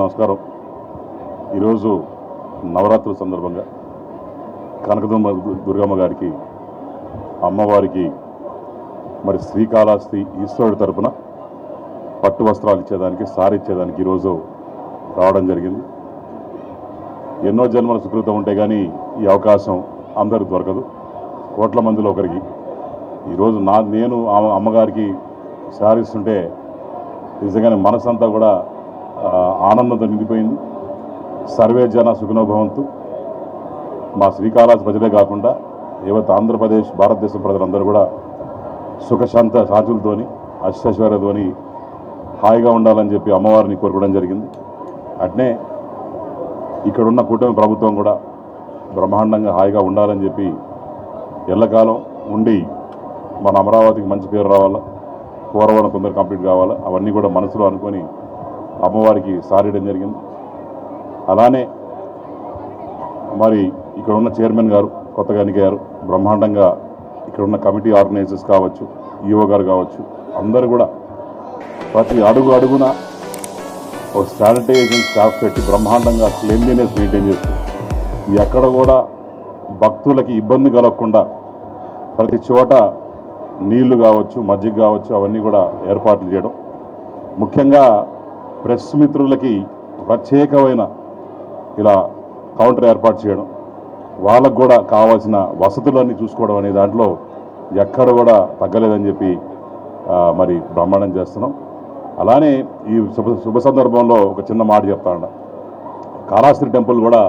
నమస్కారం. ఈరోజు నవరాత్రుల సందర్భంగా కనకదుమ్మ దుర్గమ్మ గారికి అమ్మవారికి మరి శ్రీకాళహస్తి ఈశ్వరుడి తరపున పట్టు వస్త్రాలు ఇచ్చేదానికి సారి ఇచ్చేదానికి ఈరోజు రావడం జరిగింది. ఎన్నో జన్మల సుకృతం ఉంటే కానీ ఈ అవకాశం అందరికి దొరకదు. కోట్ల మందిలో ఒకరికి. ఈరోజు నా నేను ఆమె అమ్మగారికి సారిస్తుంటే నిజంగానే మనసంతా కూడా ఆనందంతో నిండిపోయింది సర్వే జన సుఖనోభవంతు. మా శ్రీకాళహస్తి ప్రజలే కాకుండా యావత్ ఆంధ్రప్రదేశ్ భారతదేశం ప్రజలందరూ కూడా సుఖశాంత సాచులతోని అష్టైశ్వర్యతోని హాయిగా ఉండాలని చెప్పి అమ్మవారిని కోరుకోవడం జరిగింది. అట్నే ఇక్కడున్న కూటమి ప్రభుత్వం కూడా బ్రహ్మాండంగా హాయిగా ఉండాలని చెప్పి ఎల్లకాలం ఉండి మన అమరావతికి మంచి పేరు రావాలా కోరవరం తొందర కంప్లీట్ కావాలా అవన్నీ కూడా మనసులో అనుకొని అమ్మవారికి సారేయడం జరిగింది. అలానే మరి ఇక్కడ ఉన్న చైర్మన్ గారు కొత్తగా ఎన్నికయ్యారు. బ్రహ్మాండంగా ఇక్కడ ఉన్న కమిటీ ఆర్గనైజర్స్ కావచ్చు ఈఓ గారు కావచ్చు అందరు కూడా ప్రతి అడుగు అడుగున ఒక శానిటైజేషన్ స్టాఫ్ పెట్టి బ్రహ్మాండంగా క్లీన్లీనెస్ మెయింటైన్ చేస్తూ ఎక్కడ కూడా భక్తులకి ఇబ్బంది కలగకుండా ప్రతి చోట నీళ్ళు కావచ్చు మజ్జిగ కావచ్చు అవన్నీ కూడా ఏర్పాట్లు చేయడం. ముఖ్యంగా ప్రెస్ మిత్రులకి ప్రత్యేకమైన ఇలా కౌంటర్ ఏర్పాటు చేయడం వాళ్ళకు కూడా కావాల్సిన వసతులన్నీ చూసుకోవడం అనే దాంట్లో ఎక్కడ కూడా తగ్గలేదని చెప్పి మరి బ్రహ్మాండం చేస్తున్నాం. అలానే ఈ శుభ శుభ సందర్భంలో ఒక చిన్న మాట చెప్తాను కాళాస్త్రి టెంపుల్ కూడా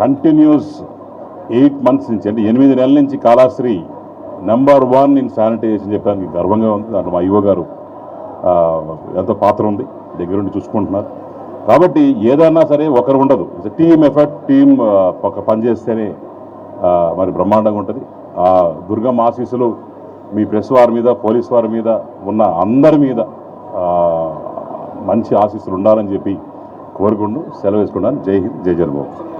కంటిన్యూస్ ఎయిట్ మంత్స్ నుంచి అంటే ఎనిమిది నెలల నుంచి Kalahasti number one in sanitization చెప్పడానికి గర్వంగా ఉంది. దాంట్లో మా యువ గారు ఎంతో పాత్ర ఉంది. దగ్గరుండి చూసుకుంటున్నారు. కాబట్టి ఏదన్నా సరే ఒకరు ఉండదు. టీమ్ ఎఫర్ట్ టీమ్ ఒక పనిచేస్తేనే మరి బ్రహ్మాండంగా ఉంటుంది. ఆ దుర్గమ్మ ఆశీస్సులు మీ ప్రెస్ వారి మీద పోలీస్ వారి మీద ఉన్న అందరి మీద మంచి ఆశీస్సులు ఉండాలని చెప్పి కోరుకుంటూ సెలవు వేసుకున్నాను జై హింద్ జై జన్మభూమి